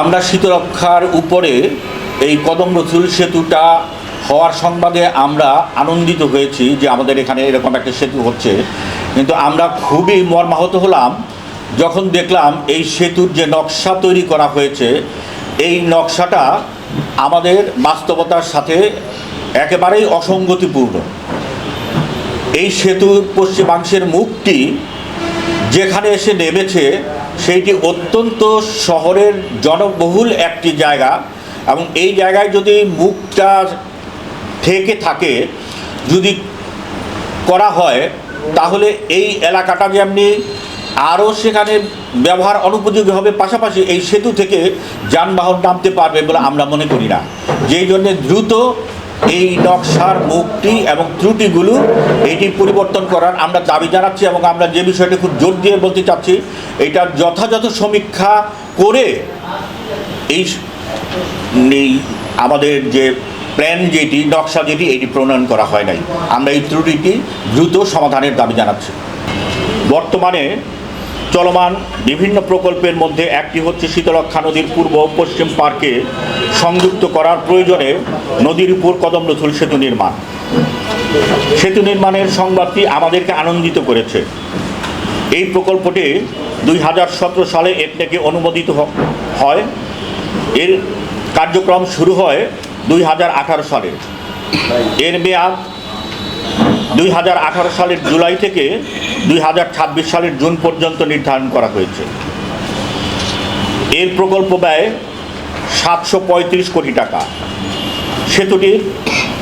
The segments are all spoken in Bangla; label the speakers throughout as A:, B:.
A: আমরা শীতরক্ষার উপরে এই কদম রসুল সেতুটা হওয়ার সংবাদে আমরা আনন্দিত হয়েছি যে আমাদের এখানে এরকম একটা সেতু হচ্ছে। কিন্তু আমরা খুবই মর্মাহত হলাম যখন দেখলাম এই সেতুর যে নকশা তৈরি করা হয়েছে, এই নকশাটা আমাদের বাস্তবতার সাথে একেবারেই অসঙ্গতিপূর্ণ। এই সেতুর পশ্চিমাংশের মুখটি যেখানে এসে নেমেছে সেইটি অত্যন্ত শহরের জনবহুল একটি জায়গা এবং এই জায়গায় যদি মুখটা থেকে থাকে, যদি করা হয়, তাহলে এই এলাকাটা যেমনি আরও সেখানে ব্যবহার অনুপযোগী হবে, পাশাপাশি এই সেতু থেকে যানবাহন নামতে পারবে বলে আমরা মনে করি না। যেই জন্যে দ্রুত এই নকশার মুক্তি এবং ত্রুটিগুলো এটি পরিবর্তন করার আমরা দাবি জানাচ্ছি এবং আমরা যে বিষয়টি খুব জোর দিয়ে বলতে চাচ্ছি, এটার যথাযথ সমীক্ষা করে এই আমাদের যে প্ল্যান যেটি, নকশা যেটি, এটি প্রণয়ন করা হয় নাই। আমরা এই ত্রুটিটি দ্রুত সমাধানের দাবি জানাচ্ছি। বর্তমানে চলমান বিভিন্ন প্রকল্পের মধ্যে একটি হচ্ছে শীতলক্ষা নদীর পূর্ব পশ্চিম পার্কে সংযুক্ত করার প্রয়োজনে নদীর উপর কদম রসুল সেতু নির্মাণ। সেতু নির্মাণের সংবাদটি আমাদেরকে আনন্দিত করেছে। এই প্রকল্পটি দুই হাজার সতেরো সালে একনেকে অনুমোদিত হয়। এর কার্যক্রম শুরু হয় দুই হাজার আঠারো সালে। এর মেয়াদ দুই হাজার আঠারো সালের জুলাই থেকে দুই হাজার ছাব্বিশ সালের জুন পর্যন্ত নির্ধারণ করা হয়েছে। এর প্রকল্প ব্যয় সাতশো পঁয়ত্রিশ কোটি টাকা। সেতুটির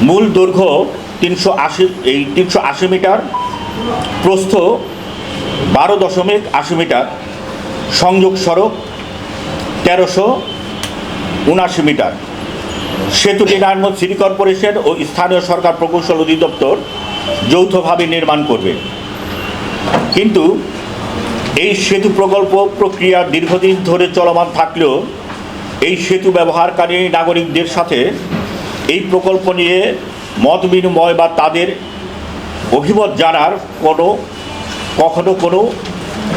A: মূল দৈর্ঘ্য তিনশো আশি, এই তিনশো আশি মিটার, প্রস্থ বারো দশমিক আশি মিটার, সংযোগ সড়ক তেরোশো উনাশি মিটার। সেতুটি নারায়ণগঞ্জ সিটি কর্পোরেশন ও স্থানীয় সরকার প্রকৌশল অধিদপ্তর যৌথভাবে নির্মাণ করবে। কিন্তু এই সেতু প্রকল্প প্রক্রিয়া দীর্ঘদিন ধরে চলমান থাকলেও এই সেতু ব্যবহারকারী নাগরিকদের সাথে এই প্রকল্প নিয়ে মত বিনিময় বা তাদের অভিমত জানার কোনো, কখনো কোনো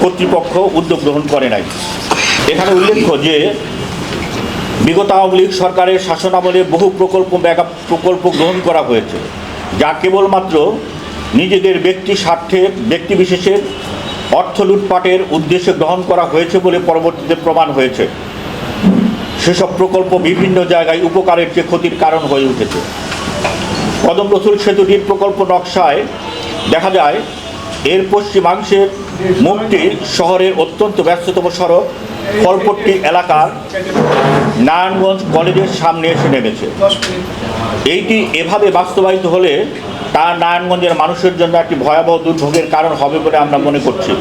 A: কর্তৃপক্ষ উদ্যোগ গ্রহণ করে নাই। এখানে উল্লেখ্য যে, বিগত আওয়ামী লীগ সরকারের শাসনামলে বহু প্রকল্প, মেগা প্রকল্প গ্রহণ করা হয়েছে, যা কেবলমাত্র নিজেদের ব্যক্তি স্বার্থে, ব্যক্তি বিশেষের অর্থ লুটপাটের উদ্দেশ্যে গ্রহণ করা হয়েছে বলে পরবর্তীতে প্রমাণ হয়েছে। সেসব প্রকল্প বিভিন্ন জায়গায় উপকারের যে ক্ষতির কারণ হয়ে উঠেছে। কদম সেতুটির প্রকল্প নকশায় দেখা যায়, এর পশ্চিমাংশের মুখটি শহরের অত্যন্ত ব্যস্ততম সড়ক, ফলপট্টি এলাকার নারায়ণগঞ্জ কলেজের সামনে এসে নেমেছে। এইটি এভাবে বাস্তবায়িত হলে তা নারায়ণগঞ্জের মানুষের জন্য একটি ভয়াবহ দুর্ভোগের কারণ হবে বলে আমরা মনে করছি।